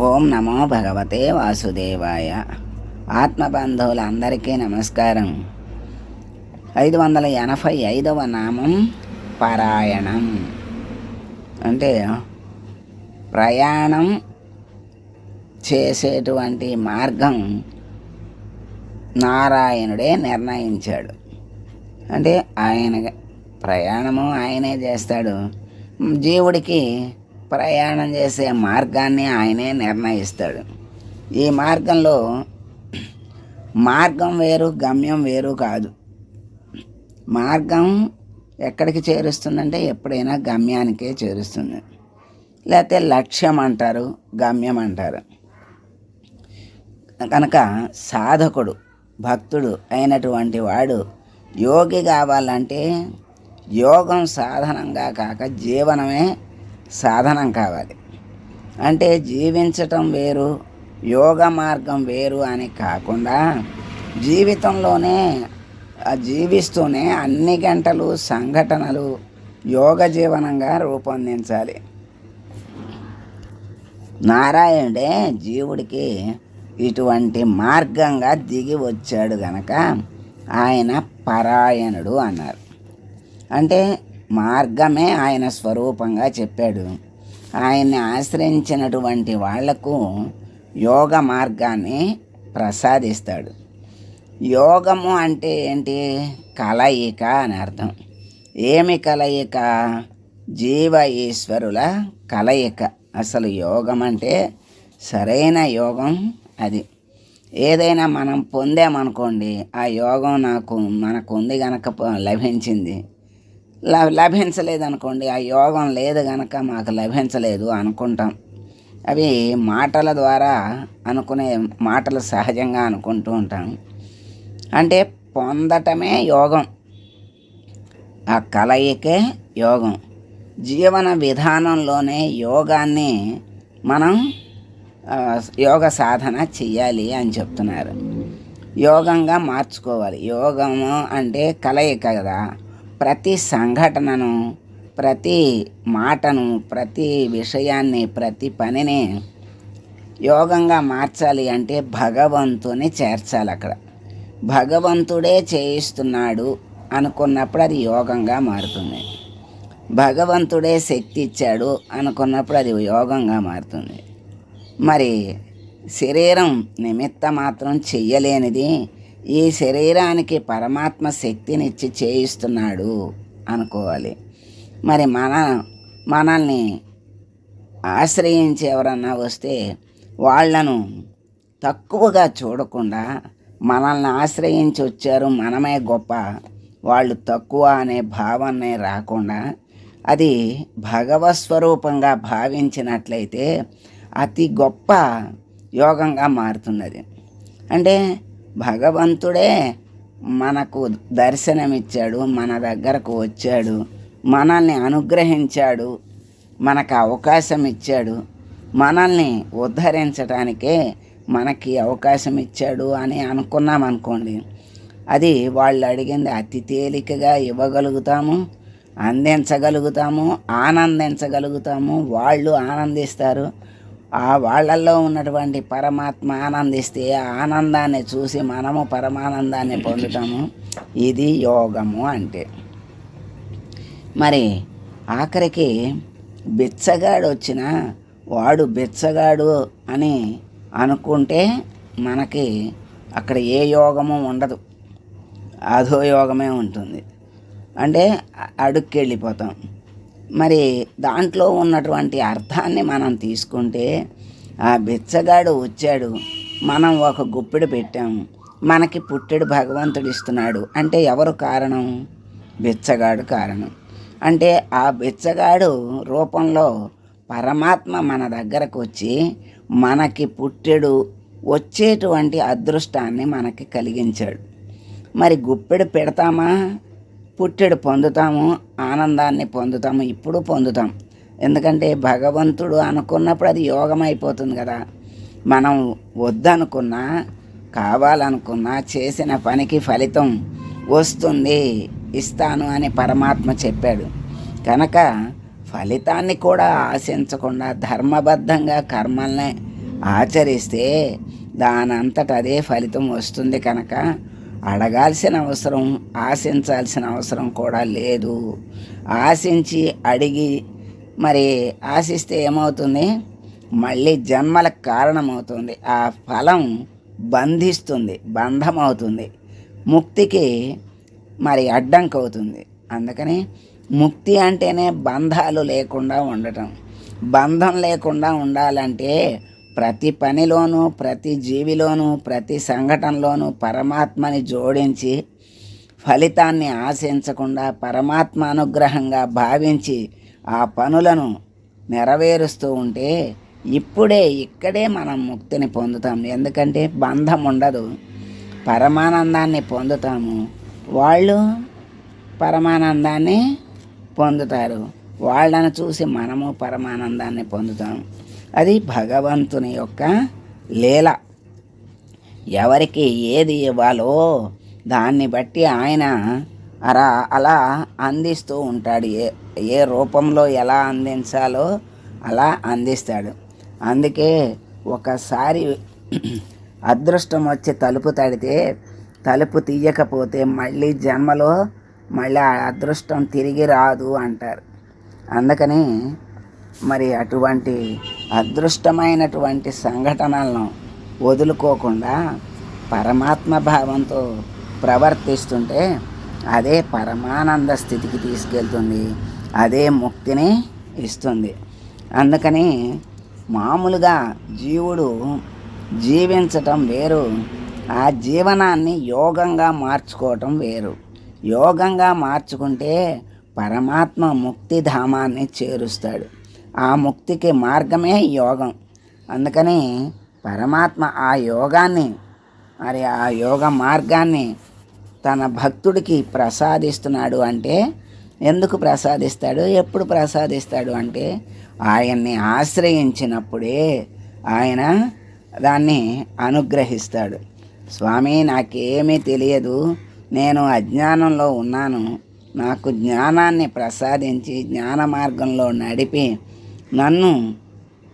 ఓం నమో భగవతే వాసుదేవాయ. ఆత్మబంధువులందరికీ నమస్కారం. ఐదు వందల ఎనభై ఐదవ నామం పారాయణం. అంటే ప్రయాణం చేసేటువంటి మార్గం నారాయణుడే నిర్ణయించాడు. అంటే ఆయన ప్రయాణము ఆయనే చేస్తాడు. జీవుడికి ప్రయాణం చేసే మార్గాన్ని ఆయనే నిర్ణయిస్తాడు. ఈ మార్గంలో మార్గం వేరు గమ్యం వేరు కాదు. మార్గం ఎక్కడికి చేరుస్తుందంటే ఎప్పుడైనా గమ్యానికే చేరుస్తుంది. లేకపోతే లక్ష్యం అంటారు గమ్యం అంటారు. కనుక సాధకుడు భక్తుడు అయినటువంటి వాడు యోగి కావాలంటే యోగం సాధనంగా కాక జీవనమే సాధనం కావాలి. అంటే జీవించటం వేరు యోగ మార్గం వేరు అని కాకుండా జీవితంలోనే జీవిస్తూనే అన్ని గంటలు సంఘటనలు యోగ జీవనంగా రూపొందించాలి. నారాయణుడే జీవుడికి ఇటువంటి మార్గంగా దిగి వచ్చాడు గనక ఆయన పరాయణుడు అన్నారు. అంటే మార్గమే ఆయన స్వరూపంగా చెప్పాడు. ఆయన్ని ఆశ్రయించినటువంటి వాళ్ళకు యోగ మార్గాన్ని ప్రసాదిస్తాడు. యోగము అంటే ఏంటి? కలయిక అని అర్థం. ఏమి కలయిక? జీవ ఈశ్వరుల కలయిక. అసలు యోగం అంటే సరైన యోగం అది. ఏదైనా మనం పొందామనుకోండి ఆ యోగం నాకు మనకు ఉంది కనుక లభించింది. లభించలేదు అనుకోండి ఆ యోగం లేదు కనుక మాకు లభించలేదు అనుకుంటాం. అవి మాటల ద్వారా అనుకునే మాటలు సహజంగా అనుకుంటూ ఉంటాం. అంటే పొందటమే యోగం. ఆ కలయికే యోగం. జీవన విధానంలోనే యోగాన్ని మనం యోగ సాధన చెయ్యాలి అని చెప్తున్నారు. యోగంగా మార్చుకోవాలి. యోగము అంటే కలయిక కదా. ప్రతి సంఘటనను ప్రతి మాటను ప్రతి విషయాన్ని ప్రతి పనిని యోగంగా మార్చాలి అంటే భగవంతుని చేర్చాలి అక్కడ. భగవంతుడే చేయిస్తున్నాడు అనుకున్నప్పుడు అది యోగంగా మారుతుంది. భగవంతుడే శక్తి ఇచ్చాడు అనుకున్నప్పుడు అది యోగంగా మారుతుంది. మరి శరీరం నిమిత్త మాత్రం చెయ్యలేనిది ఈ శరీరానికి పరమాత్మ శక్తినిచ్చి చేయిస్తున్నాడు అనుకోవాలి. మరి మన మనల్ని ఆశ్రయించి ఎవరన్నా వస్తే వాళ్ళను తక్కువగా చూడకుండా మనల్ని ఆశ్రయించి వచ్చారు మనమే గొప్ప వాళ్ళు తక్కువ అనే భావనే రాకుండా అది భగవస్వరూపంగా భావించినట్లయితే అతి గొప్ప యోగంగా మారుతున్నది. అంటే భగవంతుడే మనకు దర్శనమిచ్చాడు మన దగ్గరకు వచ్చాడు మనల్ని అనుగ్రహించాడు మనకు అవకాశం ఇచ్చాడు మనల్ని ఉద్ధరించడానికే మనకి అవకాశం ఇచ్చాడు అని అనుకున్నాం అనుకోండి అది వాళ్ళు అడిగింది అతి తేలికగా ఇవ్వగలుగుతాము అందించగలుగుతాము ఆనందించగలుగుతాము వాళ్ళు ఆనందిస్తారు ఆ వాళ్ళల్లో ఉన్నటువంటి పరమాత్మ ఆనందిస్తే ఆ ఆనందాన్ని చూసి మనము పరమానందాన్ని పొందుతాము. ఇది యోగము అంటే. మరి ఆఖరికి బిచ్చగాడు వచ్చిన వాడు బిచ్చగాడు అని అనుకుంటే మనకి అక్కడ ఏ యోగము ఉండదు. అధో యోగమే ఉంటుంది. అంటే అడుక్కి వెళ్ళిపోతాం మరి దాంట్లో ఉన్నటువంటి అర్థాన్ని మనం తీసుకుంటే ఆ బిచ్చగాడు వచ్చాడు మనం ఒక గుప్పెడు పెట్టాము మనకి పుట్టెడు భగవంతుడు ఇస్తున్నాడు. అంటే ఎవరు కారణం? బిచ్చగాడు కారణం. అంటే ఆ బిచ్చగాడు రూపంలో పరమాత్మ మన దగ్గరకు వచ్చి మనకి పుట్టెడు వచ్చేటువంటి అదృష్టాన్ని మనకి కలిగించాడు. మరి గుప్పెడు పెడతామా? పుట్టెడు పొందుతాము ఆనందాన్ని పొందుతాము ఇప్పుడు పొందుతాం. ఎందుకంటే భగవంతుడు అనుకున్నప్పుడు అది యోగం అయిపోతుంది కదా. మనం వద్దనుకున్నా కావాలనుకున్నా చేసిన పనికి ఫలితం వస్తుంది ఇస్తాను అని పరమాత్మ చెప్పాడు. కనుక ఫలితాన్ని కూడా ఆశించకుండా ధర్మబద్ధంగా కర్మల్ని ఆచరిస్తే దానంతట అదే ఫలితం వస్తుంది కనుక అడగాల్సిన అవసరం ఆశించాల్సిన అవసరం కూడా లేదు. ఆశించి అడిగి మరి ఆశిస్తే ఏమవుతుంది? మళ్ళీ జన్మలకు కారణమవుతుంది. ఆ ఫలం బంధిస్తుంది బంధం అవుతుంది ముక్తికి మరి అడ్డంకి అవుతుంది అందుకని ముక్తి అంటేనే బంధాలు లేకుండా ఉండటం. బంధం లేకుండా ఉండాలంటే ప్రతి పనిలోనూ ప్రతి జీవిలోనూ ప్రతి సంఘటనలోనూ పరమాత్మని జోడించి ఫలితాన్ని ఆశించకుండా పరమాత్మ అనుగ్రహంగా భావించి ఆ పనులను నెరవేరుస్తూ ఉంటే ఇప్పుడే ఇక్కడే మనం ముక్తిని పొందుతాం ఎందుకంటే బంధం ఉండదు. పరమానందాన్ని పొందుతాము. వాళ్ళు పరమానందాన్ని పొందుతారు. వాళ్ళను చూసి మనము పరమానందాన్ని పొందుతాము. అది భగవంతుని యొక్క లీల. ఎవరికి ఏది ఇవ్వాలో దాన్ని బట్టి ఆయన అలా అలా అందిస్తూ ఉంటాడు. ఏ ఏ రూపంలో ఎలా అందించాలో అలా అందిస్తాడు. అందుకే ఒకసారి అదృష్టం వచ్చి తలుపు తడితే తలుపు తీయకపోతే మళ్ళీ జన్మలో మళ్ళీ ఆ అదృష్టం తిరిగి రాదు అంటారు. అందుకని మరి అటువంటి అదృష్టమైనటువంటి సంఘటనలను వదులుకోకుండా పరమాత్మ భావంతో ప్రవర్తిస్తుంటే అదే పరమానంద స్థితికి తీసుకెళ్తుంది అదే ముక్తిని ఇస్తుంది. అందుకని మామూలుగా జీవుడు జీవించటం వేరు ఆ జీవనాన్ని యోగంగా మార్చుకోవటం వేరు. యోగంగా మార్చుకుంటే పరమాత్మ ముక్తిధామాన్ని చేరుస్తాడు. ఆ ముక్తికి మార్గమే యోగం. అందుకని పరమాత్మ ఆ యోగాన్ని మరి ఆ యోగ మార్గాన్ని తన భక్తుడికి ప్రసాదిస్తున్నాడు అంటే ఎందుకు ప్రసాదిస్తాడు? ఎప్పుడు ప్రసాదిస్తాడు అంటే ఆయన్ని ఆశ్రయించినప్పుడే ఆయన దాన్ని అనుగ్రహిస్తాడు. స్వామి నాకేమీ తెలియదు. నేను అజ్ఞానంలో ఉన్నాను. నాకు జ్ఞానాన్ని ప్రసాదించి జ్ఞాన మార్గంలో నడిపి నన్ను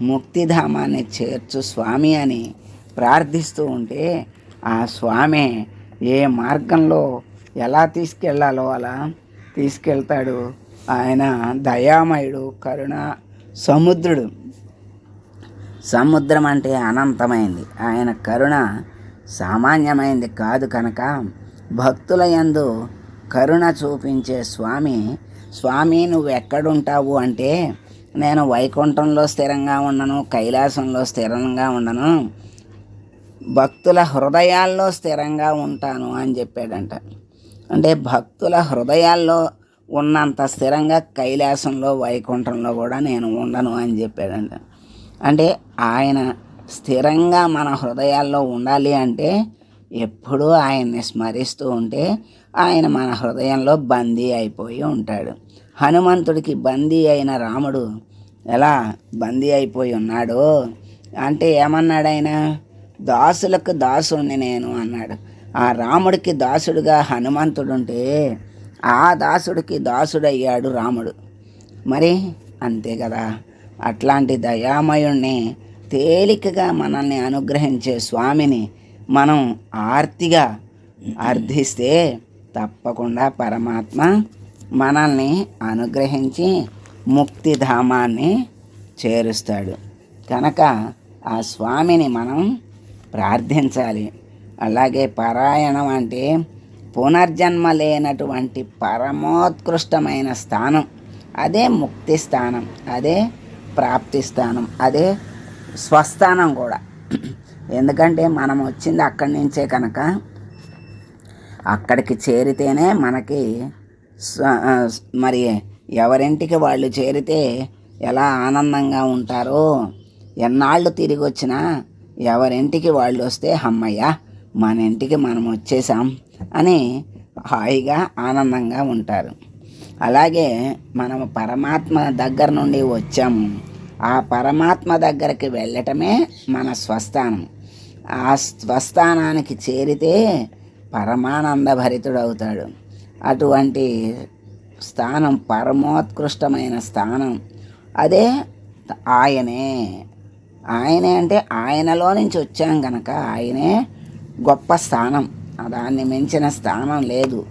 ముక్తిధామాన్ని చేర్చు స్వామి అని ప్రార్థిస్తూ ఉంటే ఆ స్వామి ఏ మార్గంలో ఎలా తీసుకెళ్ళాలో అలా తీసుకెళ్తాడు. ఆయన దయామయుడు కరుణ సముద్రుడు. సముద్రం అంటే అనంతమైంది. ఆయన కరుణ సామాన్యమైంది కాదు కనుక భక్తుల యందు కరుణ చూపించే స్వామి స్వామి నువ్వు ఎక్కడుంటావు అంటే నేను వైకుంఠంలో స్థిరంగా ఉండను కైలాసంలో స్థిరంగా ఉండను భక్తుల హృదయాల్లో స్థిరంగా ఉంటాను అని చెప్పాడంట. అంటే భక్తుల హృదయాల్లో ఉన్నంత స్థిరంగా కైలాసంలో వైకుంఠంలో కూడా నేను ఉండను అని చెప్పాడంట. అంటే ఆయన స్థిరంగా మన హృదయాల్లో ఉండాలి అంటే ఎప్పుడూ ఆయన్ని స్మరిస్తూ ఉంటే ఆయన మన హృదయంలో బందీ అయిపోయి ఉంటాడు. హనుమంతుడికి బందీ అయిన రాముడు ఎలా బందీ అయిపోయి ఉన్నాడు అంటే ఏమన్నాడు ఆయన? దాసులకు దాసుని నేను అన్నాడు. ఆ రాముడికి దాసుడుగా హనుమంతుడుంటే ఆ దాసుడికి దాసుడయ్యాడు రాముడు. మరి? అంతే కదా. అట్లాంటి దయామయుణ్ణి తేలికగా మనల్ని అనుగ్రహించే స్వామిని మనం ఆర్తిగా అర్థిస్తే తప్పకుండా పరమాత్మ మనల్ని అనుగ్రహించి ముక్తిధామాన్ని చేరుస్తాడు. కనుక ఆ స్వామిని మనం ప్రార్థించాలి. అలాగే పారాయణం అంటే పునర్జన్మ లేనటువంటి పరమోత్కృష్టమైన స్థానం. అదే ముక్తి స్థానం అదే ప్రాప్తి స్థానం అదే స్వస్థానం కూడా. ఎందుకంటే మనం వచ్చింది అక్కడి నుంచే కనుక అక్కడికి చేరితేనే మనకి మరి ఎవరింటికి వాళ్ళు చేరితే ఎలా ఆనందంగా ఉంటారో? ఎన్నాళ్ళు తిరిగి వచ్చినా ఎవరింటికి వాళ్ళు వస్తే అమ్మయ్య మన ఇంటికి మనం వచ్చేసాం అని హాయిగా ఆనందంగా ఉంటారు. అలాగే మనం పరమాత్మ దగ్గర నుండి వచ్చాము. ఆ పరమాత్మ దగ్గరికి వెళ్ళటమే మన స్వస్థానం. ఆ స్వస్థానానికి చేరితే పరమానంద భరితుడవుతాడు అటువంటి స్థానం పరమోత్కృష్టమైన స్థానం. అదే ఆయనే. ఆయనే అంటే ఆయనలో నుంచి వచ్చాం కనుక ఆయనే గొప్ప స్థానం. దాన్ని మించిన స్థానం లేదు.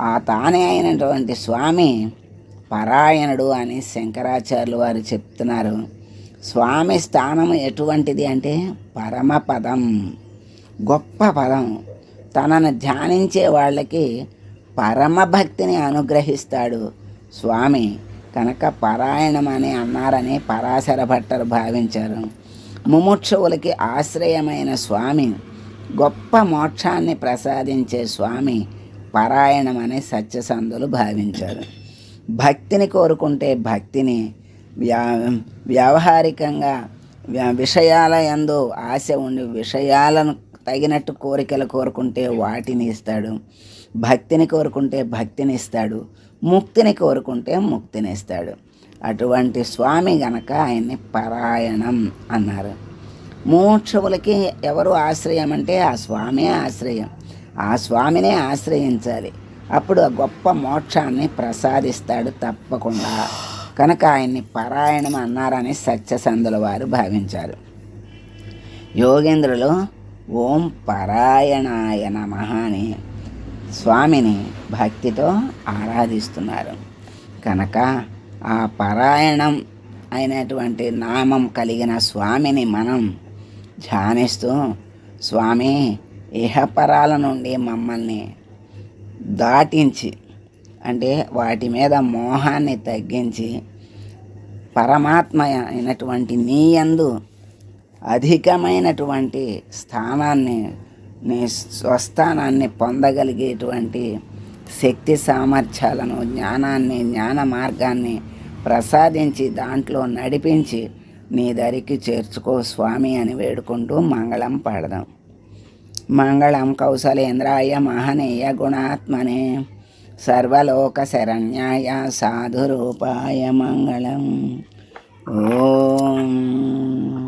ఆ తానే అయినటువంటి స్వామి పరాయణుడు అని శంకరాచార్యులు వారు చెప్తున్నారు. స్వామి స్థానం ఎటువంటిది అంటే పరమపదం. గొప్ప పదం. తనను ధ్యానించే వాళ్ళకి పరమభక్తిని అనుగ్రహిస్తాడు. స్వామి కనుక పరాయణం అని అన్నారని పరాశర భట్టరు భావించారు. ముముక్షువులకి ఆశ్రయమైన స్వామి గొప్ప మోక్షాన్ని ప్రసాదించే స్వామి పరాయణమని అని సత్యసంధులు భావించారు. భక్తిని కోరుకుంటే భక్తిని వ్యా వ్యావహారికంగా విషయాల ఎందు ఆశ ఉండి విషయాలను తగినట్టు కోరికలు కోరుకుంటే వాటిని ఇస్తాడు. భక్తిని కోరుకుంటే భక్తిని ఇస్తాడు ముక్తిని కోరుకుంటే ముక్తిని ఇస్తాడు. అటువంటి స్వామి గనక ఆయన్ని పరాయణం అన్నారు. మోక్షములకి ఎవరు ఆశ్రయం అంటే ఆ స్వామే ఆశ్రయం. ఆ స్వామినే ఆశ్రయించాలి. అప్పుడు ఆ గొప్ప మోక్షాన్ని ప్రసాదిస్తాడు తప్పకుండా. కనుక ఆయన్ని పరాయణం అన్నారని సత్యసంధుల వారు భావించారు. యోగేంద్రులు ఓం పరాయణాయ నమ అని స్వామిని భక్తితో ఆరాధిస్తున్నారు. కనుక ఆ పరాయణం అయినటువంటి నామం కలిగిన స్వామిని మనం ధ్యానిస్తూ స్వామి ఇహపరాల నుండి మమ్మల్ని దాటించి అంటే వాటి మీద మోహాన్ని తగ్గించి పరమాత్మ అయినటువంటి నీయందు అధికమైనటువంటి స్థానాన్ని నీ స్వస్థానాన్ని పొందగలిగేటువంటి శక్తి సామర్థ్యాలను జ్ఞానాన్ని జ్ఞాన మార్గాన్ని ప్రసాదించి దాంట్లో నడిపించి నీ దరికి చేర్చుకో స్వామి అని వేడుకుంటూ మంగళం పాడదాం. మంగళం కౌశలేంద్రాయ మహనీయ గుణాత్మనే సర్వలోక శరణ్యాయ సాధురూపాయ మంగళం. ఓం.